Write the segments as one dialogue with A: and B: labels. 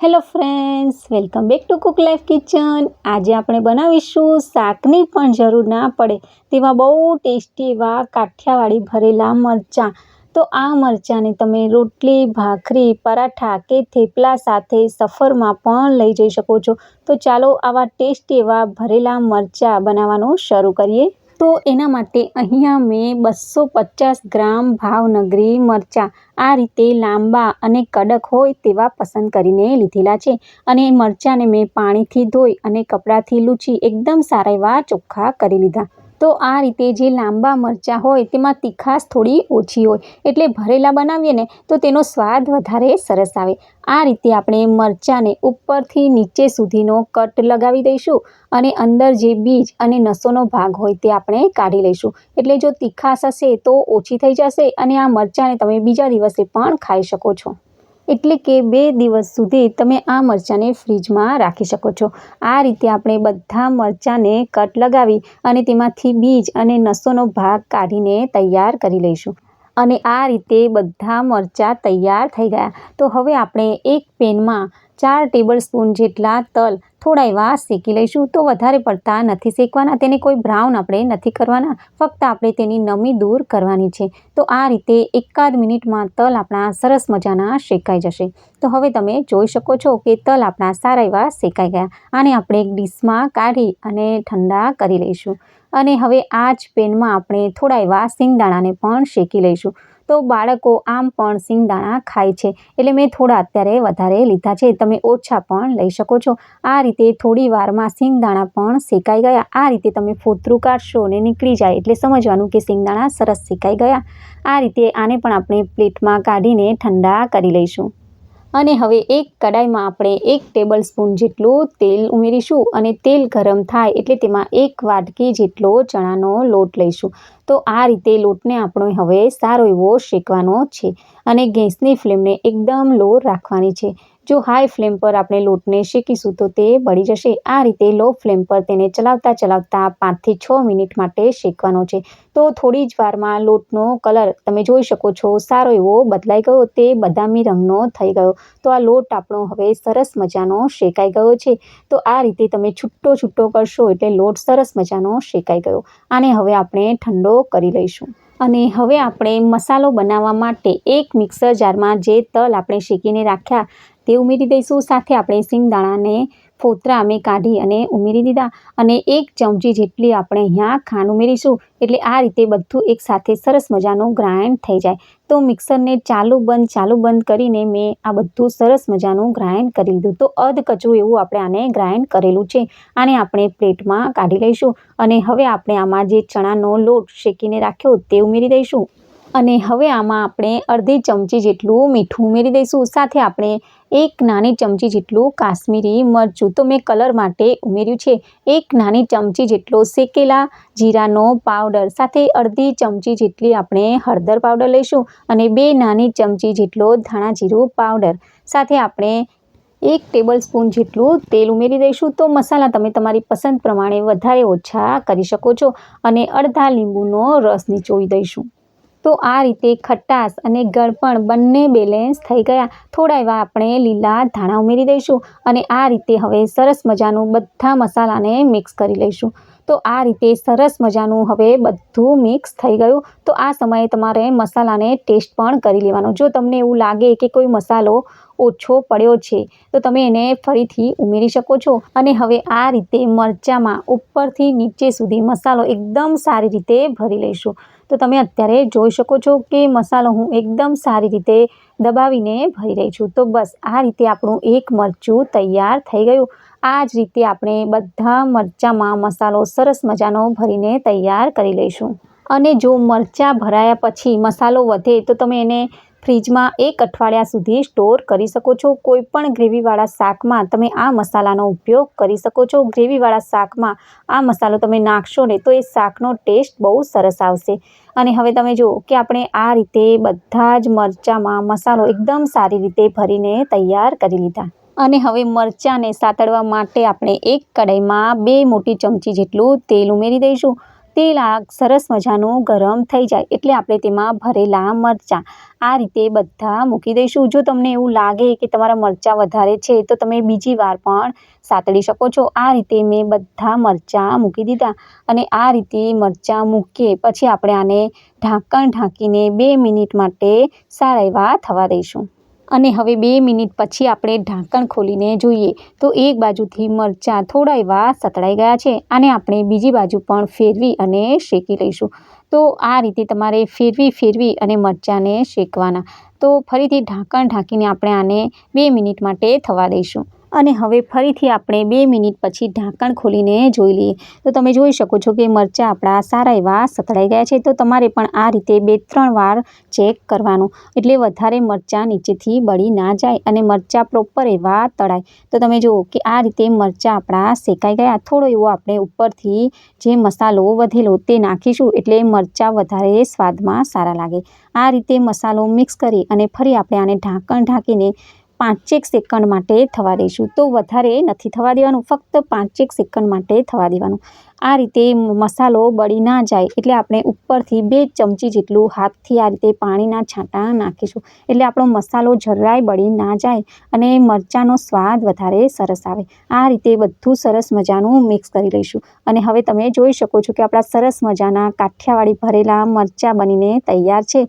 A: Hello friends welcome back to cook life kitchen આજે આપણે બનાવીશું શાકની પણ જરૂર ના પડે તેવા બહુ ટેસ્ટી એવા કાઠિયાવાડી ભરેલા મરચાં. તો આ મરચાંને તમે રોટલી, ભાખરી, પરાઠા કે થેપલા સાથે સફરમાં પણ લઈ જઈ શકો છો. તો ચાલો આવા ટેસ્ટી એવા ભરેલા મરચાં બનાવવાનું શરૂ કરીએ. તો એના માટે અહીંયા મેં બસો પચાસ ગ્રામ ભાવનગરી મરચાં આ રીતે લાંબા અને કડક હોય તેવા પસંદ કરીને લીધેલા છે. અને મરચાંને મેં પાણીથી ધોઈ અને કપડાથી લૂછી એકદમ સારા એવા ચોખ્ખા કરી લીધા. તો આ રીતે જે લાંબા મરચાં હોય તેમાં તીખાશ થોડી ઓછી હોય. એટલે ભરેલા બનાવીએ ને તો તેનો સ્વાદ વધારે સરસ આવે. આ રીતે આપણે મરચાંને ઉપરથી નીચે સુધીનો કટ લગાવી દઈશું અને અંદર જે બીજ અને નસોનો ભાગ હોય તે આપણે કાઢી લઈશું. એટલે જો તીખાશ હશે તો ઓછી થઈ જશે અને આ મરચાંને તમે બીજા દિવસે પણ ખાઈ શકો છો. એટલે કે બે દિવસ સુધી તમે આ મરચાંને ફ્રીજમાં રાખી શકો છો. આ રીતે આપણે બધા મરચાંને કટ લગાવી અને તેમાંથી બીજ અને નસોનો ભાગ કાઢીને તૈયાર કરી લઈશું. અને આ રીતે બધા મરચાં તૈયાર થઈ ગયા. તો હવે આપણે એક પેનમાં ચાર ટેબલ સ્પૂન જેટલા તલ થોડા એવા શેકી લઈશું તો વધારે પડતા નથી શેકવાના. તેને કોઈ બ્રાઉન આપણે નથી કરવાના. ફક્ત આપણે તેની નમી દૂર કરવાની છે. તો આ રીતે એકાદ મિનિટમાં તલ આપણા સરસ મજાના શેકાઈ જશે. તો હવે તમે જોઈ શકો છો કે તલ આપણા સારા એવા શેકાઈ ગયા. આને આપણે એક ડીશમાં કાઢી અને ઠંડા કરી લઈશું. અને હવે આ જ પેનમાં આપણે થોડા એવા સિંગદાણાને પણ શેકી લઈશું. તો બાળકો આમ પણ સિંગદાણા ખાય છે. એટલે મેં થોડા અત્યારે વધારે લીધા છે. તમે ઓછા પણ લઈ શકો છો. આ રીતે થોડી વારમાં સિંગદાણા પણ શેકાઈ ગયા. આ રીતે તમે ફોતરું કાઢશો અને નીકળી જાય એટલે સમજવાનું કે સિંગદાણા સરસ શેકાઈ ગયા. આ રીતે આને પણ આપણે પ્લેટમાં કાઢીને ઠંડા કરી લઈશું. અને હવે એક કડાઈમાં આપણે એક ટેબલ સ્પૂન જેટલું તેલ ઉમેરીશું અને તેલ ગરમ થાય એટલે તેમાં એક વાટકી જેટલો ચણાનો લોટ લઈશું. તો આ રીતે લોટને આપણે હવે સારો એવો શેકવાનો છે અને ગેસની ફ્લેમને એકદમ લો રાખવાની છે. જો હાઈ ફ્લેમ પર આપણે લોટને શેકીશું તો તે બળી જશે. આ રીતે લો ફ્લેમ પર તેને ચલાવતા ચલાવતા પાંચથી છ મિનિટ માટે શેકવાનો છે. તો થોડી જ વારમાં લોટનો કલર તમે જોઈ શકો છો, સારો એવો બદલાઈ ગયો. તે બદામી રંગનો થઈ ગયો. તો આ લોટ આપણો હવે સરસ મજાનો શેકાઈ ગયો છે. તો આ રીતે તમે છૂટો છૂટો કરશો એટલે લોટ સરસ મજાનો શેકાઈ ગયો. આને હવે આપણે ઠંડો કરી લઈશું. અને હવે આપણે મસાલો બનાવવા માટે એક મિક્સર જારમાં જે તલ આપણે શેકીને રાખ્યા તે ઉમેરી દઈશું. સાથે આપણે સિંગદાણાને ફોતરા અમે કાઢી અને ઉમેરી દીધા અને એક ચમચી જેટલી આપણે અહીંયા ખાંડ ઉમેરીશું. એટલે આ રીતે બધું એક સાથે સરસ મજાનું ગ્રાઇન્ડ થઈ જાય. તો મિક્સરને ચાલુ બંધ ચાલુ બંધ કરીને મેં આ બધું સરસ મજાનું ગ્રાઇન્ડ કરી લીધું. તો અધ કચરું એવું આપણે આને ગ્રાઇન્ડ કરેલું છે. આને આપણે પ્લેટમાં કાઢી લઈશું અને હવે આપણે આમાં જે ચણાનો લોટ શેકીને રાખ્યો તે ઉમેરી દઈશું. અને હવે આમાં આપણે અડધી ચમચી જેટલું મીઠું ઉમેરી દઈશું. સાથે આપણે એક નાની ચમચી જેટલું કાશ્મીરી મરચું. તો મેં કલર માટે ઉમેર્યું છે. એક નાની ચમચી જેટલો શેકેલા જીરાનો પાવડર. સાથે અડધી ચમચી જેટલી આપણે હળદર પાવડર લઈશું અને બે નાની ચમચી જેટલો ધાણા જીરું પાવડર. સાથે આપણે એક ટેબલ સ્પૂન જેટલું તેલ ઉમેરી દઈશું. તો મસાલા તમે તમારી પસંદ પ્રમાણે વધારે ઓછા કરી શકો છો અને અડધા લીંબુનો રસ નીચોવી દઈશું. તો આ રીતે ખટાશ અને ગળપણ બંને બેલેન્સ થઈ ગયા. થોડા એવા આપણે લીલા ધાણા ઉમેરી દઈશું અને આ રીતે હવે સરસ મજાનું બધા મસાલાને મિક્સ કરી લઈશું. તો આ રીતે સરસ મજાનું હવે બધું મિક્સ થઈ ગયું. તો આ સમયે તમારે મસાલાને ટેસ્ટ પણ કરી લેવાનો. જો તમને એવું લાગે કે કોઈ મસાલો ઓછો પડ્યો છે, તો તમે એને ફરીથી ઉમેરી શકો છો. અને હવે આ રીતે મરચાંમાં ઉપરથી નીચે સુધી મસાલો એકદમ સારી રીતે ભરી લઈશું. તો તમે અત્યારે જોઈ શકો છો કે મસાલો હું એકદમ સારી રીતે દબાવીને ભરી રહી છું. તો બસ, આ રીતે આપણું એક મરચું તૈયાર થઈ ગયું. આ જ રીતે આપણે બધા મરચાંમાં મસાલો સરસ મજાનો ભરીને તૈયાર કરી લઈશું. અને જો મરચાં ભરાયા પછી મસાલો વધે તો તમે એને ફ્રીજમાં એક અઠવાડિયા સુધી સ્ટોર કરી શકો છો. કોઈપણ ગ્રેવીવાળા શાકમાં તમે આ મસાલાનો ઉપયોગ કરી શકો છો. ગ્રેવીવાળા શાકમાં આ મસાલો તમે નાખશો ને તો એ શાકનો ટેસ્ટ બહુ સરસ આવશે. અને હવે તમે જુઓ કે આપણે આ રીતે બધા જ મરચાંમાં મસાલો એકદમ સારી રીતે ભરીને તૈયાર કરી લીધા. અને હવે મરચાંને સાતળવા માટે આપણે એક કડાઈમાં બે મોટી ચમચી જેટલું તેલ ઉમેરી દઈશું. તેલ આ સરસ મજાનું ગરમ થઈ જાય એટલે આપણે તેમાં ભરેલા મરચાં આ રીતે બધા મૂકી દઈશું. જો તમને એવું લાગે કે તમારા મરચાં વધારે છે, તો તમે બીજી વાર પણ સાતળી શકો છો. આ રીતે મેં બધા મરચાં મૂકી દીધા અને આ રીતે મરચાં મૂકીએ પછી આપણે આને ઢાંકણ ઢાંકીને બે મિનિટ માટે સારા એવા થવા દઈશું. અને હવે બે મિનિટ પછી આપણે ઢાંકણ ખોલીને જોઈએ. તો એક બાજુથી મરચાં થોડા એવા સતળાઈ ગયા છે અને આપણે બીજી બાજુ પણ ફેરવી અને શેકી લઈશું. તો આ રીતે તમારે ફેરવી ફેરવી અને મરચાંને શેકવાના. તો ફરીથી ઢાંકણ ઢાંકીને આપણે આને બે મિનિટ માટે થવા દઈશું. અને હવે ફરીથી આપણે બે મિનિટ પછી ઢાંકણ ખોલીને જોઈ લઈએ. તો તમે જોઈ શકો છો કે મરચાં આપણા સારા એવા સતળાઈ ગયા છે. તો તમારે પણ આ રીતે બે ત્રણ વાર ચેક કરવાનું. એટલે વધારે મરચાં નીચેથી બળી ના જાય અને મરચાં પ્રોપર એવા તળાય. તો તમે જુઓ કે આ રીતે મરચાં આપણા શેકાઈ ગયા. થોડો એવો આપણે ઉપરથી જે મસાલો વધેલો તે નાખીશું એટલે મરચાં વધારે સ્વાદમાં સારા લાગે. આ રીતે મસાલો મિક્સ કરી અને ફરી આપણે આને ઢાંકણ ઢાંકીને પાંચેક સેકન્ડ માટે થવા દઈશું. તો વધારે નથી થવા દેવાનું, ફક્ત પાંચેક સેકન્ડ માટે થવા દેવાનું. આ રીતે મસાલો બળી ના જાય એટલે આપણે ઉપરથી બે ચમચી જેટલું હાથથી આ રીતે પાણીના છાંટા નાખીશું. એટલે આપણો મસાલો જરાય બળી ના જાય અને મરચાંનો સ્વાદ વધારે સરસ આવે. આ રીતે બધું સરસ મજાનું મિક્સ કરી લઈશું. અને હવે તમે જોઈ શકો છો કે આપણા સરસ મજાના કાઠિયાવાડી ભરેલા મરચાં બનીને તૈયાર છે.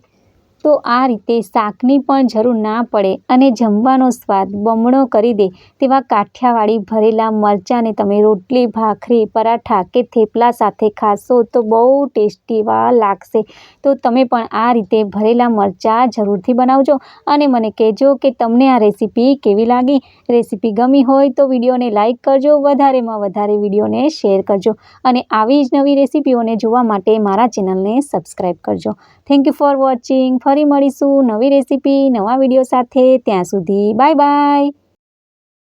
A: તો આ રીતે શાકની પણ જરૂર ના પડે અને જમવાનો સ્વાદ બમણો કરી દે તેવા કાઠિયાવાડી ભરેલા મરચાંને તમે રોટલી, ભાખરી, પરાઠા કે થેપલા સાથે ખાશો તો બહુ ટેસ્ટી લાગશે. તો તમે પણ આ રીતે ભરેલા મરચાં જરૂરથી બનાવજો અને મને કહેજો કે તમને આ રેસીપી કેવી લાગી. રેસીપી ગમી હોય તો વિડીયોને લાઇક કરજો, વધારેમાં વધારે વિડીયોને શેર કરજો અને આવી જ નવી રેસીપીઓને જોવા માટે મારા ચેનલને સબસ્ક્રાઈબ કરજો. થેન્ક યુ ફોર વોચિંગ ફરી મળીશું નવી રેસીપી, નવા વીડિયો સાથે. ત્યાં સુધી બાય બાય